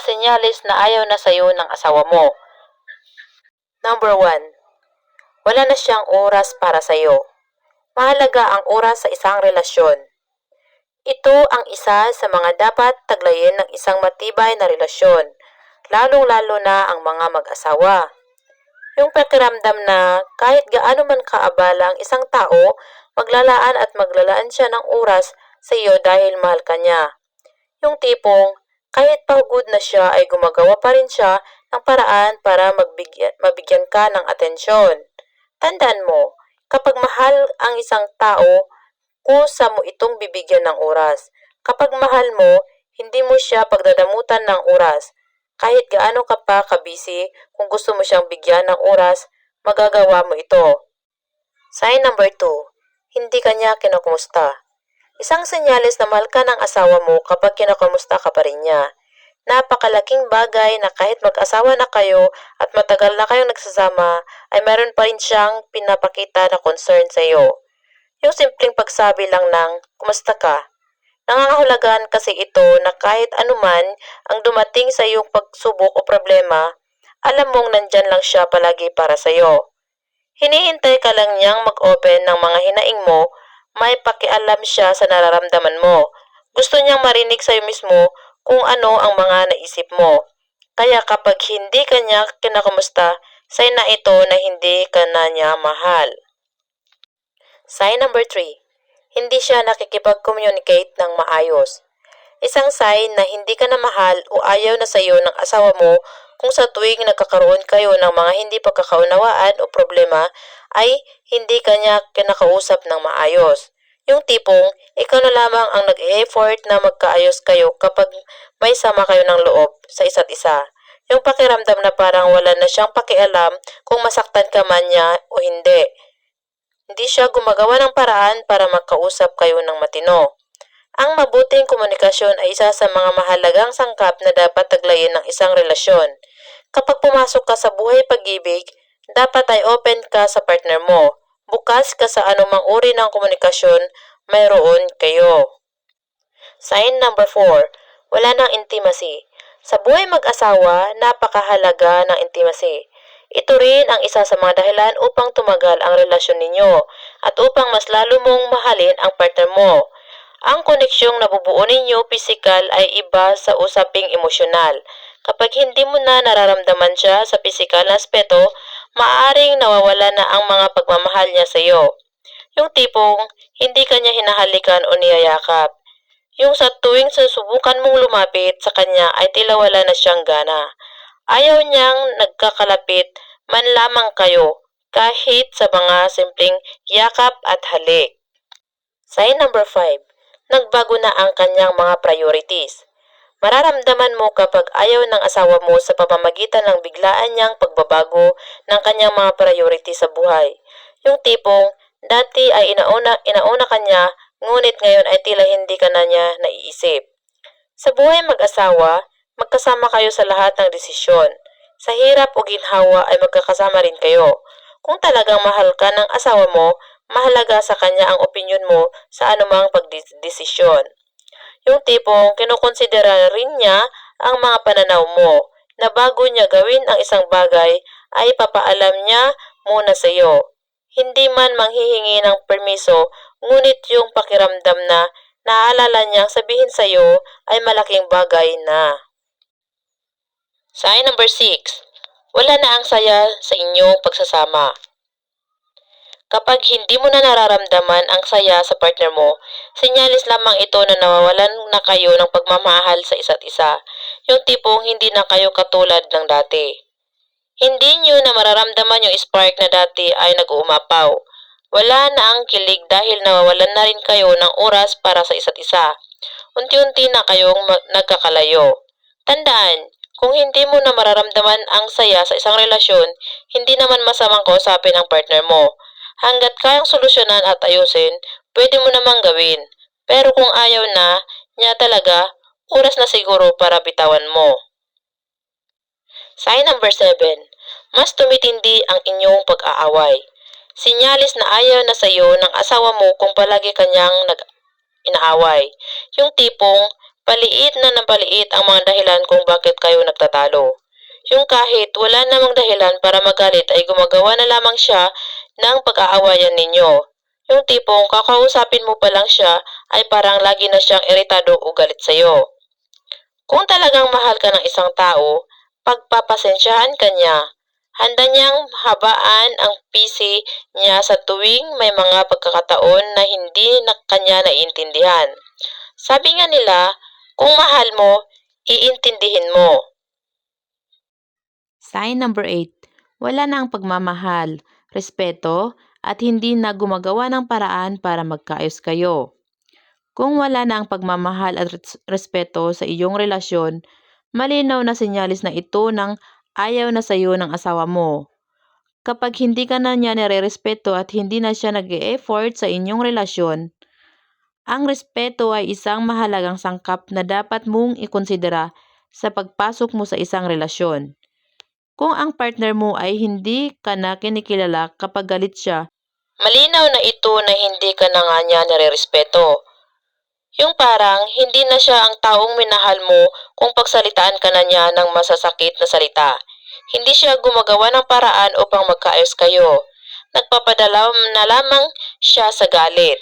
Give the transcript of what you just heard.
senyalis na ayaw na sa'yo ng asawa mo. Number 1. Wala na siyang oras para sa'yo. Mahalaga ang oras sa isang relasyon. Ito ang isa sa mga dapat taglayin ng isang matibay na relasyon, lalong-lalo na ang mga mag-asawa. Yung pakiramdam na kahit gaano man kaabala ang isang tao, maglalaan at maglalaan siya ng oras sa iyo dahil mahal ka niya. Yung tipong kahit pagod na siya ay gumagawa pa rin siya ng paraan para magbigyan, mabigyan ka ng atensyon. Tandaan mo, kapag mahal ang isang tao, kusa mo itong bibigyan ng oras. Kapag mahal mo, hindi mo siya pagdadamutan ng oras. Kahit gaano ka pa kabisi, kung gusto mo siyang bigyan ng oras, magagawa mo ito. Sign number 2. Hindi ka niya kinukumusta. Isang senyales na mahal ka ng asawa mo kapag kinakamusta ka pa rin niya. Napakalaking bagay na kahit mag-asawa na kayo at matagal na kayong nagsasama, ay meron pa rin siyang pinapakita na concern sa iyo. Yung simpleng pagsabi lang ng, kumusta ka? Nangangahulagan kasi ito na kahit anuman ang dumating sa iyong pagsubok o problema, alam mong nandyan lang siya palagi para sa iyo. Hinihintay ka lang niyang mag-open ng mga hinaing mo, may pakialam siya sa nararamdaman mo. Gusto niyang marinig sa iyo mismo kung ano ang mga naisip mo. Kaya kapag hindi ka niya kinakamusta, sign na ito na hindi ka na niya mahal. Sign number 3. Hindi siya nakikipag-communicate ng maayos. Isang sign na hindi ka na mahal o ayaw na sa iyo ng asawa mo kung sa tuwing nagkakaroon kayo ng mga hindi pagkakaunawaan o problema ay hindi ka niya kinakausap ng maayos. Yung tipong, ikaw na lamang ang nag-effort na magkaayos kayo kapag may sama kayo ng loob sa isa't isa. Yung pakiramdam na parang wala na siyang pakialam kung masaktan ka man niya o hindi. Hindi siya gumagawa ng paraan para magkausap kayo ng matino. Ang mabuting komunikasyon ay isa sa mga mahalagang sangkap na dapat taglayin ng isang relasyon. Kapag pumasok ka sa buhay pag-ibig, dapat ay open ka sa partner mo. Bukas ka sa anumang uri ng komunikasyon, mayroon kayo. Sign number 4. Wala ng intimacy. Sa buhay mag-asawa, napakahalaga ng intimacy. Ito rin ang isa sa mga dahilan upang tumagal ang relasyon ninyo at upang mas lalo mong mahalin ang partner mo. Ang koneksyong nabubuo ninyo pisikal ay iba sa usaping emosyonal. Kapag hindi mo na nararamdaman siya sa pisikal na aspeto, maaaring nawawala na ang mga pagmamahal niya sa iyo. Yung tipong hindi ka niya hinahalikan o niyayakap. Yung sa tuwing susubukan mong lumapit sa kanya ay tila wala na siyang gana. Ayaw niyang nagkakalapit man lamang kayo kahit sa mga simpleng yakap at halik. Sign number 5. Nagbago na ang kanyang mga priorities. Mararamdaman mo kapag ayaw ng asawa mo sa pamamagitan ng biglaan niyang pagbabago ng kanyang mga priority sa buhay. Yung tipong dati ay inauna, inauna kanya ngunit ngayon ay tila hindi ka na niya naiisip. Sa buhay mag-asawa, magkasama kayo sa lahat ng desisyon. Sa hirap o ginhawa ay magkakasama rin kayo. Kung talagang mahal ka ng asawa mo, mahalaga sa kanya ang opinion mo sa anumang pagdesisyon. Yung tipong kinukonsidera rin niya ang mga pananaw mo na bago niya gawin ang isang bagay ay papaalam niya muna sa iyo. Hindi man manghihingi ng permiso, ngunit yung pakiramdam na naaalala niyang sabihin sa iyo ay malaking bagay na. Sign number 6. Wala na ang saya sa inyong pagsasama. Kapag hindi mo na nararamdaman ang saya sa partner mo, senyalis lamang ito na nawawalan na kayo ng pagmamahal sa isa't isa. Yung tipong hindi na kayo katulad ng dati. Hindi nyo na mararamdaman yung spark na dati ay nag-uumapaw. Wala na ang kilig dahil nawawalan na rin kayo ng oras para sa isa't isa. Unti-unti na kayong nagkakalayo. Tandaan, kung hindi mo na mararamdaman ang saya sa isang relasyon, hindi naman masamang kausapin ang partner mo. Hanggat kayang solusyonan at ayusin, pwede mo namang gawin. Pero kung ayaw na niya talaga, oras na siguro para bitawan mo. Sign number 7. Mas tumitindi ang inyong pag-aaway. Sinyalis na ayaw na sa iyo ng asawa mo kung palagi kanyang nag inaaway. Yung tipong Paliit na ng paliit ang mga dahilan kung bakit kayo nagtatalo. Yung kahit wala namang dahilan para magalit ay gumagawa na lamang siya ng pag-aawayan ninyo. Yung tipong kakausapin mo pa lang siya ay parang lagi na siyang iritado o galit sa'yo. Kung talagang mahal ka ng isang tao, pagpapasensyahan ka niya. Handa niyang habaan ang PC niya sa tuwing may mga pagkakataon na hindi na kanya naiintindihan. Sabi nga nila, kung mahal mo, iintindihin mo. Sign number 8. Wala na ang pagmamahal, respeto, at hindi na gumagawa ng paraan para magkaayos kayo. Kung wala na ang pagmamahal at res- respeto sa iyong relasyon, malinaw na senyalis na ito ng ayaw na sa iyo ng asawa mo. Kapag hindi ka na niya nire-respeto at hindi na siya nag effort sa inyong relasyon, ang respeto ay isang mahalagang sangkap na dapat mong ikonsidera sa pagpasok mo sa isang relasyon. Kung ang partner mo ay hindi ka na kinikilala kapag galit siya, Malinaw na ito na hindi ka na nga niya nare-respeto. Yung parang hindi na siya ang taong minahal mo kung pagsalitaan ka na niya ng masasakit na salita. Hindi siya gumagawa ng paraan upang magkaayos kayo. Nagpapadala na lamang siya sa galit.